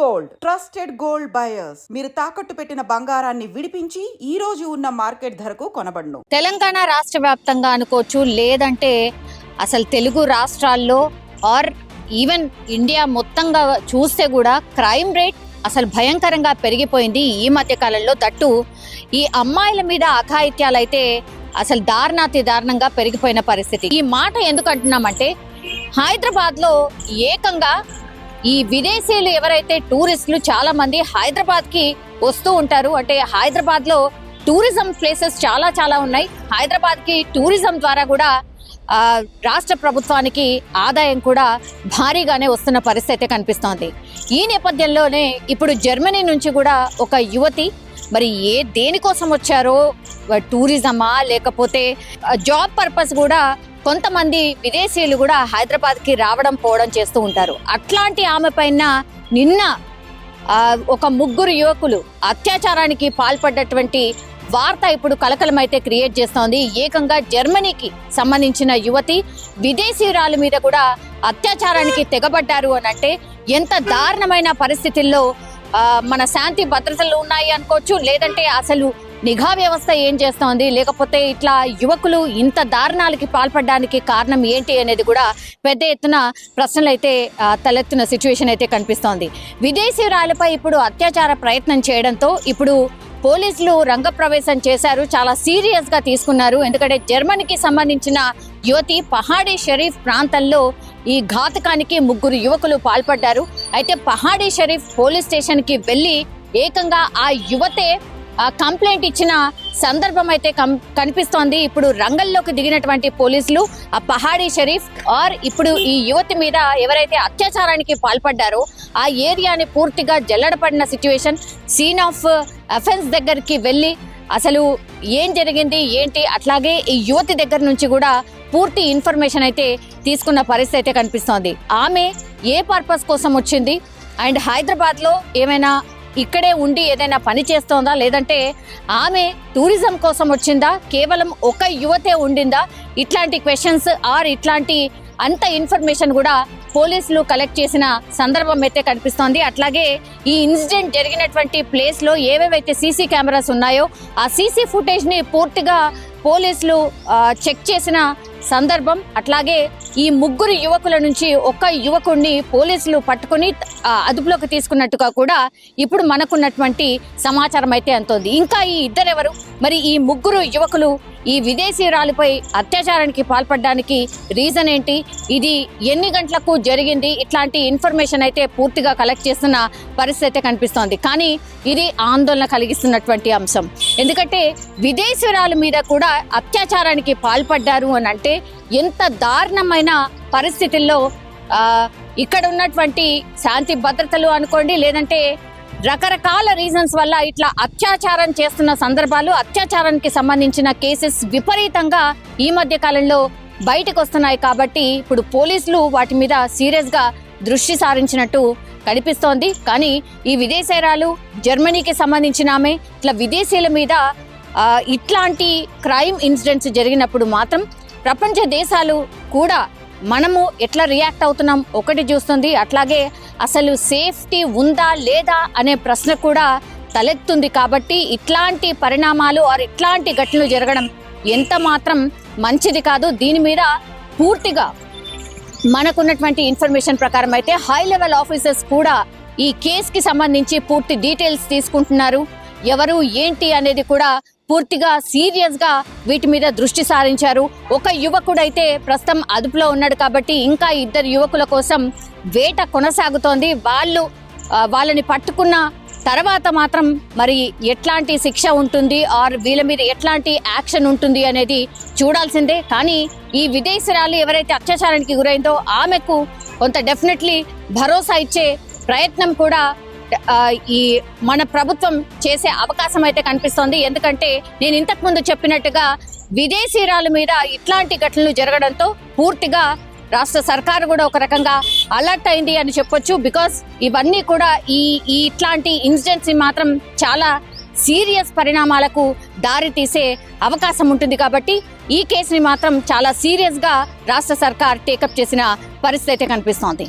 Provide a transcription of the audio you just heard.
Gold. Trusted gold buyers. మీరు తాకట్టు పెట్టిన బంగారాన్ని విడిపించి ఈ రోజు ఉన్న మార్కెట్ ధరకు కొనబడును. తెలంగాణ రాష్ట్ర వ్యాప్తంగా అనుకోవచ్చు లేదంటే అసలు తెలుగు రాష్ట్రాల్లో ఆర్ ఈవెన్ ఇండియా మొత్తంగా చూస్తే కూడా క్రైమ్ రేట్ అసలు భయంకరంగా పెరిగిపోయింది ఈ మధ్య కాలంలో. దట్టు ఈ అమ్మాయిల మీద అఘాయిత్యాలు అయితే అసలు దారుణాతి దారుణంగా పెరిగిపోయిన పరిస్థితి. ఈ మాట ఎందుకు అంటున్నామంటే హైదరాబాద్లో ఏకంగా ఈ విదేశీయులు ఎవరైతే టూరిస్టులు చాలా మంది హైదరాబాద్కి వస్తూ ఉంటారు. అంటే హైదరాబాద్లో టూరిజం ప్లేసెస్ చాలా చాలా ఉన్నాయి. హైదరాబాద్కి టూరిజం ద్వారా కూడా రాష్ట్ర ప్రభుత్వానికి ఆదాయం కూడా భారీగానే వస్తున్న పరిస్థితి అయితే కనిపిస్తోంది. ఈ నేపథ్యంలోనే ఇప్పుడు జర్మనీ నుంచి కూడా ఒక యువతి మరి ఏ దేనికోసం వచ్చారో టూరిజమా లేకపోతే జాబ్ పర్పస్ కూడా కొంతమంది విదేశీయులు కూడా హైదరాబాద్కి రావడం పోవడం చేస్తూ ఉంటారు. అట్లాంటి ఆమె పైన నిన్న ఒక ముగ్గురు యువకులు అత్యాచారానికి పాల్పడ్డటువంటి వార్త ఇప్పుడు కలకలం అయితే క్రియేట్ చేస్తోంది. ఏకంగా జర్మనీకి సంబంధించిన యువతి విదేశీయురాల మీద కూడా అత్యాచారానికి తెగబడ్డారు అని అంటే ఎంత దారుణమైన పరిస్థితుల్లో మన శాంతి భద్రతలు ఉన్నాయి అనుకోవచ్చు లేదంటే అసలు నిఘా వ్యవస్థ ఏం చేస్తోంది? లేకపోతే ఇట్లా యువకులు ఇంత దారుణాలకి పాల్పడడానికి కారణం ఏంటి అనేది కూడా పెద్ద ఎత్తున ప్రశ్నలు అయితే ఆ, సిచ్యువేషన్ అయితే కనిపిస్తోంది. విదేశీయురాలపై ఇప్పుడు అత్యాచార ప్రయత్నం చేయడంతో ఇప్పుడు పోలీసులు రంగప్రవేశం చేశారు. చాలా సీరియస్గా తీసుకున్నారు. ఎందుకంటే జర్మనీకి సంబంధించిన యువతి పహాడీ షరీఫ్ ప్రాంతంలో ఈ ఘాతకానికి ముగ్గురు యువకులు పాల్పడ్డారు. అయితే పహాడీ షరీఫ్ పోలీస్ స్టేషన్కి వెళ్ళి ఏకంగా ఆ యువతే కంప్లైంట్ ఇచ్చిన సందర్భం అయితే కనిపిస్తోంది. ఇప్పుడు రంగంలోకి దిగినటువంటి పోలీసులు ఆ పహాడీ షరీఫ్ ఆర్ ఇప్పుడు ఈ యువతి మీద ఎవరైతే అత్యాచారానికి పాల్పడ్డారో ఆ ఏరియాని పూర్తిగా జల్లడపడిన సిచ్యువేషన్. సీన్ ఆఫ్ అఫెన్స్ దగ్గరికి వెళ్ళి అసలు ఏం జరిగింది ఏంటి? అట్లాగే ఈ యువతి దగ్గర నుంచి కూడా పూర్తి ఇన్ఫర్మేషన్ అయితే తీసుకున్న పరిస్థితి అయితే కనిపిస్తోంది. ఆమె ఏ పర్పస్ కోసం వచ్చింది? అండ్ హైదరాబాద్లో ఏమైనా ఇక్కడే ఉండి ఏదైనా పని చేస్తోందా? లేదంటే ఆమె టూరిజం కోసం వచ్చిందా? కేవలం ఒక యువతే ఉండిందా? ఇట్లాంటి క్వశ్చన్స్ ఆర్ ఇట్లాంటి అంత ఇన్ఫర్మేషన్ కూడా పోలీసులు కలెక్ట్ చేసిన సందర్భం అయితే కనిపిస్తోంది. అట్లాగే ఈ ఇన్సిడెంట్ జరిగినటువంటి ప్లేస్లో ఏవేవైతే సీసీ కెమెరాస్ ఉన్నాయో ఆ సీసీ ఫుటేజ్ని పూర్తిగా పోలీసులు చెక్ చేసిన సందర్భం. అట్లాగే ఈ ముగ్గురు యువకుల నుంచి ఒక్క యువకుడిని పోలీసులు పట్టుకుని అదుపులోకి తీసుకున్నట్టుగా కూడా ఇప్పుడు మనకున్నటువంటి సమాచారం అయితే అంతోంది. ఇంకా ఈ ఇద్దరెవరు? మరి ఈ ముగ్గురు యువకులు ఈ విదేశీయురాలిపై అత్యాచారానికి పాల్పడడానికి రీజన్ ఏంటి? ఇది ఎన్ని గంటలకు జరిగింది? ఇట్లాంటి ఇన్ఫర్మేషన్ అయితే పూర్తిగా కలెక్ట్ చేస్తున్న పరిస్థితి అయితే కనిపిస్తోంది. కానీ ఇది ఆందోళన కలిగిస్తున్నటువంటి అంశం. ఎందుకంటే విదేశీయురాలు మీద కూడా అత్యాచారానికి పాల్పడ్డారు అని అంటే ఎంత దారుణమైన పరిస్థితుల్లో ఇక్కడ ఉన్నటువంటి శాంతి భద్రతలు అనుకోండి లేదంటే రకరకాల రీజన్స్ వల్ల ఇట్లా అత్యాచారం చేస్తున్న సందర్భాలు అత్యాచారానికి సంబంధించిన కేసెస్ విపరీతంగా ఈ మధ్య కాలంలో బయటకు వస్తున్నాయి కాబట్టి ఇప్పుడు పోలీసులు వాటి మీద సీరియస్గా దృష్టి సారించినట్టు కనిపిస్తోంది. కానీ ఈ విదేశీరాలు జర్మనీకి సంబంధించిన ఆమె ఇట్లా విదేశీయుల మీద ఇట్లాంటి క్రైమ్ ఇన్సిడెంట్స్ జరిగినప్పుడు మాత్రం ప్రపంచ దేశాలు కూడా మనము ఎట్లా రియాక్ట్ అవుతున్నాం ఒకటి చూస్తుంది. అట్లాగే అసలు సేఫ్టీ ఉందా లేదా అనే ప్రశ్న కూడా తలెత్తుంది. కాబట్టి ఇట్లాంటి పరిణామాలు ఆర్ ఇట్లాంటి ఘటనలు జరగడం ఎంత మాత్రం మంచిది కాదు. దీని మీద పూర్తిగా మనకున్నటువంటి ఇన్ఫర్మేషన్ ప్రకారం అయితే హై లెవెల్ ఆఫీసర్స్ కూడా ఈ కేసుకి సంబంధించి పూర్తి డీటెయిల్స్ తీసుకుంటున్నారు. ఎవరు ఏంటి అనేది కూడా పూర్తిగా సీరియస్గా వీటి మీద దృష్టి సారించారు. ఒక యువకుడైతే ప్రస్తుతం అదుపులో ఉన్నాడు కాబట్టి ఇంకా ఇద్దరు యువకుల కోసం వేట కొనసాగుతోంది. వాళ్ళు వాళ్ళని పట్టుకున్న తర్వాత మాత్రం మరి ఎట్లాంటి శిక్ష ఉంటుంది ఆర్ వీళ్ళ మీద ఎట్లాంటి యాక్షన్ ఉంటుంది అనేది చూడాల్సిందే. కానీ ఈ విదేశీరాలు ఎవరైతే అత్యాచారానికి గురైందో ఆమెకు కొంత డెఫినెట్లీ భరోసా ఇచ్చే ప్రయత్నం కూడా ఈ మన ప్రభుత్వం చేసే అవకాశం అయితే కనిపిస్తోంది. ఎందుకంటే నేను ఇంతకు ముందు చెప్పినట్టుగా విదేశీరాల మీద ఇట్లాంటి ఘటనలు జరగడంతో పూర్తిగా రాష్ట్ర సర్కారు కూడా ఒక రకంగా అలర్ట్ అయింది అని చెప్పొచ్చు. బికాస్ ఇవన్నీ కూడా ఈ ఈ ఇట్లాంటి ఇన్సిడెంట్స్ మాత్రం చాలా సీరియస్ పరిణామాలకు దారి తీసే అవకాశం ఉంటుంది కాబట్టి ఈ కేసుని మాత్రం చాలా సీరియస్గా రాష్ట్ర సర్కార్ టేకప్ చేసిన పరిస్థితి అయితే కనిపిస్తోంది.